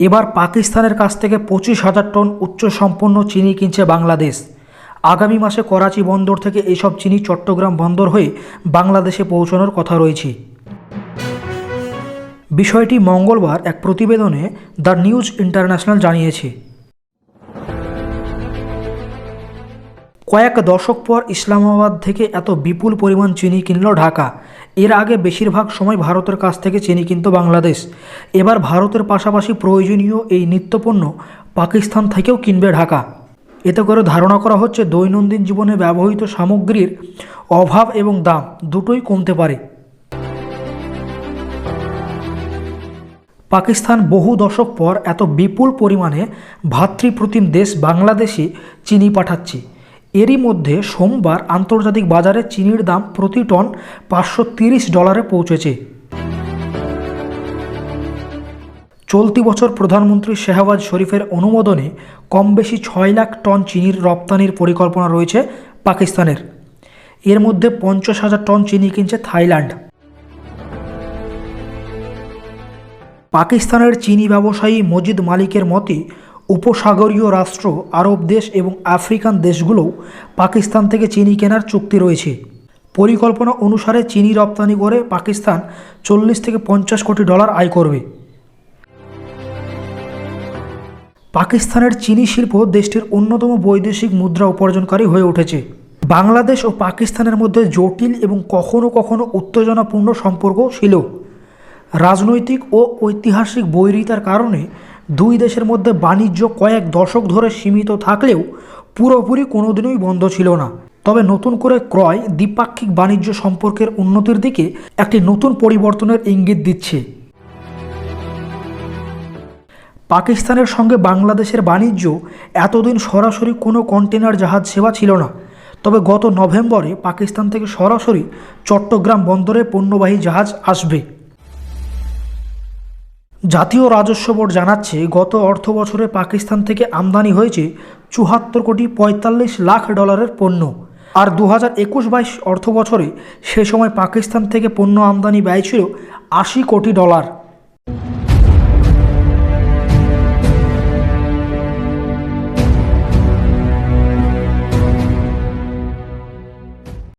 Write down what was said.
এবার পাকিস্তানের কাছ থেকে পঁচিশ হাজার টন উচ্চ সম্পন্ন চিনি কিনছে বাংলাদেশ। আগামী মাসে করাচি বন্দর থেকে এইসব চিনি চট্টগ্রাম বন্দর হয়ে বাংলাদেশে পৌঁছানোর কথা রয়েছে। বিষয়টি মঙ্গলবার এক প্রতিবেদনে দ্য নিউজ ইন্টারন্যাশনাল জানিয়েছে। কয়েক দশক পর ইসলামাবাদ থেকে এত বিপুল পরিমাণ চিনি কিনল ঢাকা। এর আগে বেশিরভাগ সময় ভারতের কাছ থেকে চিনি কিনত বাংলাদেশ। এবার ভারতের পাশাপাশি প্রয়োজনীয় এই নিত্যপণ্য পাকিস্তান থেকেও কিনবে ঢাকা। এতে করে ধারণা করা হচ্ছে দৈনন্দিন জীবনে ব্যবহৃত সামগ্রীর অভাব এবং দাম দুটোই কমতে পারে। পাকিস্তান বহু দশক পর এত বিপুল পরিমাণে ভাতৃপ্রতিম দেশ বাংলাদেশে চিনি পাঠাচ্ছে। এরই মধ্যে সোমবার আন্তর্জাতিক বাজারে চিনির দাম প্রতি টন পাঁচশো ডলারে পৌঁছেছে। চলতি বছর প্রধানমন্ত্রী শেহবাজ শরীফের অনুমোদনে কম বেশি ছয় লাখ টন চিনির রপ্তানির পরিকল্পনা রয়েছে পাকিস্তানের। এর মধ্যে পঞ্চাশ হাজার টন চিনি কিনছে থাইল্যান্ড। পাকিস্তানের চিনি ব্যবসায়ী মজিদ মালিকের মতে উপসাগরীয় রাষ্ট্র, আরব দেশ এবং আফ্রিকান দেশগুলোও পাকিস্তান থেকে চিনি কেনার চুক্তি রয়েছে। পরিকল্পনা অনুসারে চিনি রপ্তানি করে পাকিস্তান চল্লিশ থেকে পঞ্চাশ কোটি ডলার আয় করবে। পাকিস্তানের চিনি শিল্প দেশটির অন্যতম বৈদেশিক মুদ্রা উপার্জনকারী হয়ে উঠেছে। বাংলাদেশ ও পাকিস্তানের মধ্যে জটিল এবং কখনো কখনো উত্তেজনাপূর্ণ সম্পর্ক ছিল। রাজনৈতিক ও ঐতিহাসিক বৈরিতার কারণে দুই দেশের মধ্যে বাণিজ্য কয়েক দশক ধরে সীমিত থাকলেও পুরোপুরি কোনোদিনই বন্ধ ছিল না। তবে নতুন করে ক্রয় দ্বিপাক্ষিক বাণিজ্য সম্পর্কের উন্নতির দিকে একটি নতুন পরিবর্তনের ইঙ্গিত দিচ্ছে। পাকিস্তানের সঙ্গে বাংলাদেশের বাণিজ্য এতদিন সরাসরি কোনো কন্টেনার জাহাজ সেবা ছিল না। তবে গত নভেম্বরে পাকিস্তান থেকে সরাসরি চট্টগ্রাম বন্দরে পণ্যবাহী জাহাজ আসবে। জাতীয় রাজস্ব বোর্ড জানাচ্ছে, গত অর্থ বছরে পাকিস্তান থেকে আমদানি হয়েছে চুহাত্তর কোটি পঁয়তাল্লিশ লাখ ডলারের পণ্য। আর দু হাজার একুশ বাইশ অর্থ বছরে সে সময় পাকিস্তান থেকে পণ্য আমদানি ব্যয় ছিল আশি কোটি ডলার।